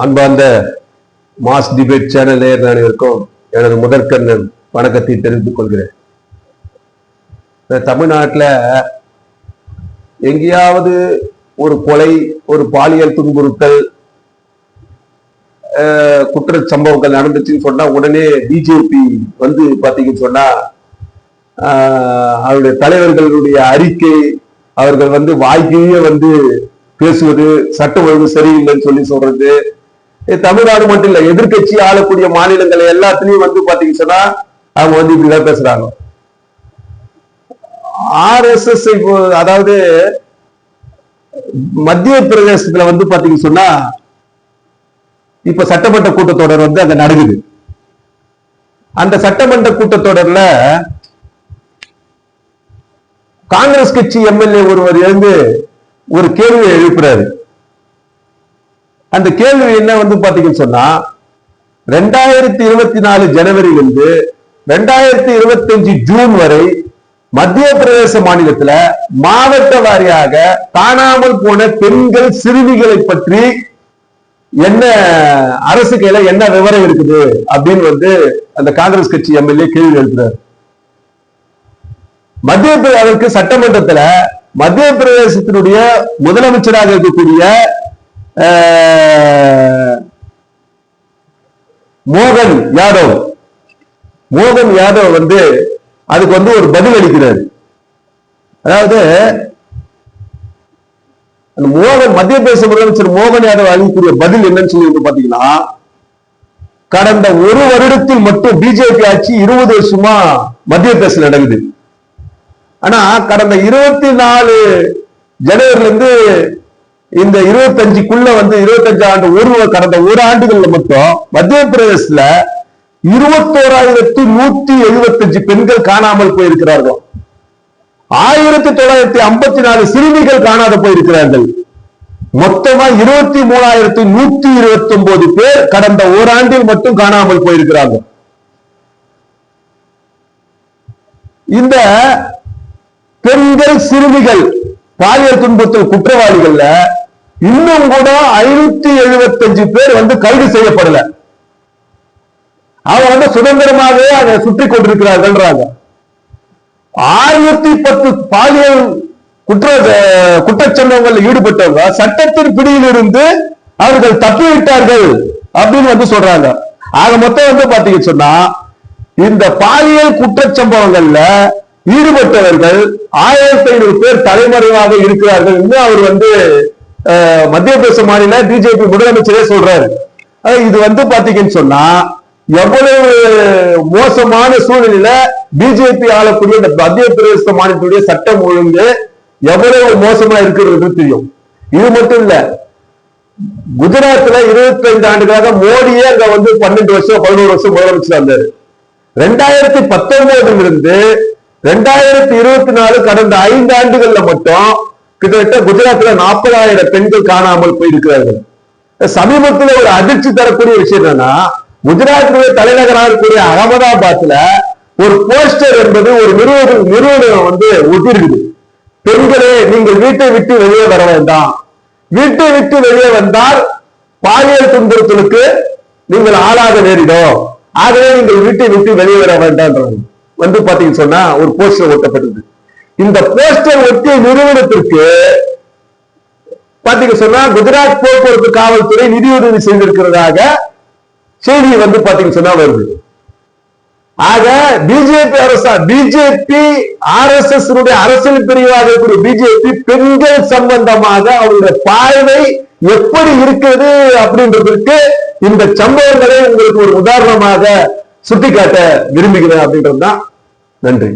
அன்பார்ந்த mass debate channel நேர் அனைவருக்கும் எனது முதற்கண்ணன் வணக்கத்தை தெரிவித்துக் கொள்கிறேன். தமிழ்நாட்டில் தமிழ்நாட்டுல எங்கேயாவது ஒரு கொலை ஒரு பாலியல் துன்புறுத்தல் குற்ற சம்பவங்கள் நடந்துச்சுன்னு சொன்னா உடனே பிஜேபி வந்து பாத்தீங்கன்னு சொன்னா ஆஹ், அவருடைய தலைவர்களுடைய அறிக்கை அவர்கள் வந்து வாய்க்கையே வந்து பேசுவது சட்ட ஒழுங்கு சரியில்லைன்னு சொல்லி சொல்றது தமிழ்நாடு மட்டும் இல்ல எதிர்கட்சி ஆளக்கூடிய மாநிலங்கள் எல்லாத்துலயும் வந்து பாத்தீங்கன்னு சொன்னா அவங்க வந்து இப்படிதான் பேசுறாங்க. ஆர்எஸ்எஸ் இப்போ அதாவது மத்திய பிரதேசத்துல வந்து பாத்தீங்கன்னு சொன்னா இப்ப சட்டமன்ற கூட்டத்தொடர் வந்து அங்க நடக்குது. அந்த சட்டமன்ற கூட்டத்தொடர்ல காங்கிரஸ் கட்சி எம்எல்ஏ ஒருவர் எழுந்து ஒரு கேள்வியை எழுப்புறாரு. அந்த கேள்வி என்ன வந்து பாத்தீங்கன்னு சொன்னா ரெண்டாயிரத்தி இருபத்தி நாலு ஜனவரியிலிருந்து ரெண்டாயிரத்தி இருபத்தி அஞ்சு ஜூன் வரை மத்திய பிரதேச மாநிலத்துல மாவட்ட வாரியாக காணாமல் போன பெண்கள் சிறுமிகளை பற்றி என்ன அரசு கையில என்ன விவரம் இருக்குது அப்படின்னு வந்து அந்த காங்கிரஸ் கட்சி எம்எல்ஏ கேள்வி எழுப்புறாரு. மத்திய பிர- அதற்கு சட்டமன்றத்துல மத்திய பிரதேசத்தினுடைய முதலமைச்சராக இருக்கக்கூடிய மோகன் யாதவ். மோகன் யாதவ் வந்து அதுக்கு வந்து ஒரு பதில் அளிக்கிறார். அதாவது அந்த மோகன் மத்திய பிரதேச முதலமைச்சர் மோகன் யாதவ் அளிக்கக்கூடிய பதில் என்னன்னு சொல்லி பாத்தீங்கன்னா கடந்த ஒரு வருடத்தில் மட்டும் பிஜேபி ஆட்சி இருபது வருஷமா மத்திய பிரதேசம் நடக்குது. ஆனா கடந்த இருபத்தி நாலு ஜனவரில இருந்து இந்த இருபத்தஞ்சுக்குள்ள வந்து இருபத்தஞ்சு ஆண்டு ஒரு கடந்த ஒரு ஆண்டுகள்ல மட்டும் மத்திய பிரதேசத்துல இருபத்தோராயிரத்து நூத்தி எழுபத்தஞ்சு பெண்கள் காணாமல் போயிருக்கிறார்கள். ஆயிரத்தி தொள்ளாயிரத்தி ஐம்பத்தி நாலு சிறுமிகள் காணாத போயிருக்கிறார்கள். மொத்தமா இருபத்தி மூணாயிரத்தி நூத்தி இருபத்தி ஒன்பது பேர் கடந்த ஓராண்டில் மட்டும் காணாமல் போயிருக்கிறாங்க இந்த பெண்கள் சிறுமிகள் பாலியல் துன்பத்தில் குற்றவாளிகள்ல இன்னும் கூட ஐநூத்தி எழுபத்தஞ்சு பேர் வந்து கைது செய்யப்படல. அவங்க வந்து சுதந்திரமாகவே அதை சுற்றி கொண்டிருக்கிறார்கள் ஆயிரத்தி பத்து பாலியல் குற்ற அஹ், குற்றச்சம்பவங்களில் ஈடுபட்டவங்க சட்டத்தின் பிடியில் இருந்து அவர்கள் தப்பிவிட்டார்கள் அப்படின்னு வந்து சொல்றாங்க. ஆக மொத்தம் வந்து பாத்தீங்க சொன்னா இந்த பாலியல் குற்றச்சம்பவங்கள்ல ஈடுபட்டவர்கள் ஆயிரத்தி ஐநூறு பேர் தலைமறைவாக இருக்கிறார்கள். இன்னும் அவர் வந்து மத்திய பிரதேச மாநில பிஜேபி முதலமைச்சரே சொல்றாரு. இது வந்து பாத்தீங்கன்னு சொன்னா எவ்வளவு மோசமான சூழ்நிலையில பிஜேபி ஆளக்கூடிய இந்த மத்திய பிரதேச மாநிலத்துடைய சட்டம் ஒழுங்கு எவ்வளவு மோசமா இருக்கிறது தெரியும். இது மட்டும் இல்ல குஜராத்ல 25 ஆண்டுகளாக மோடியே அங்க வந்து பன்னெண்டு வருஷம் பதினோரு வருஷம் முதலமைச்சர் இருந்தாரு. ரெண்டாயிரத்தி பத்தொன்பதுல இருந்து ரெண்டாயிரத்தி இருபத்தி நாலு கடந்த ஐந்து ஆண்டுகள்ல மட்டும் கிட்டத்தட்ட குஜராத்ல நாற்பதாயிரம் பெண்கள் காணாமல் போயிருக்கிறார்கள். சமீபத்துல ஒரு அதிர்ச்சி தரக்கூடிய விஷயம் என்னன்னா குஜராத்துடைய தலைநகராக இருக்கக்கூடிய அகமதாபாத்ல ஒரு போஸ்டர் என்பது ஒரு நிறுவனம் நிறுவனம் வந்து ஒட்டிருக்குது. பெண்களே நீங்கள் வீட்டை விட்டு வெளியே வர வேண்டாம். வீட்டை விட்டு வெளியே வந்தால் பாலியல் துன்புறுத்தலுக்கு நீங்கள் ஆளாக நேரிடும் ஆகவே நீங்கள் வீட்டை விட்டு வெளியே வர வேண்டாம் வந்து பாத்தீங்கன்னு சொன்னா ஒரு போஸ்டர் ஒட்டப்பட்டது இந்த போஸ்டர் ஒட்டிய நிறுவனத்திற்கு பாத்தீங்க சொன்னா குஜராத் போக்குவரத்து காவல்துறை நிதியுதவி செய்திருக்கிறதாக செய்தி வந்து பாத்தீங்க சொன்னா வருது. ஆக பிஜேபி அரசா பிஜேபி ஆர் எஸ் எஸ் அரசியல் பிரிவாக இருக்கக்கூடிய பிஜேபி பெண்கள் சம்பந்தமாக அவருடைய பார்வை எப்படி இருக்குது அப்படின்றதுக்கு இந்த சம்பவங்களை உங்களுக்கு ஒரு உதாரணமாக சுட்டிக்காட்ட விரும்புகிறேன் அப்படின்றது தான் நன்றி.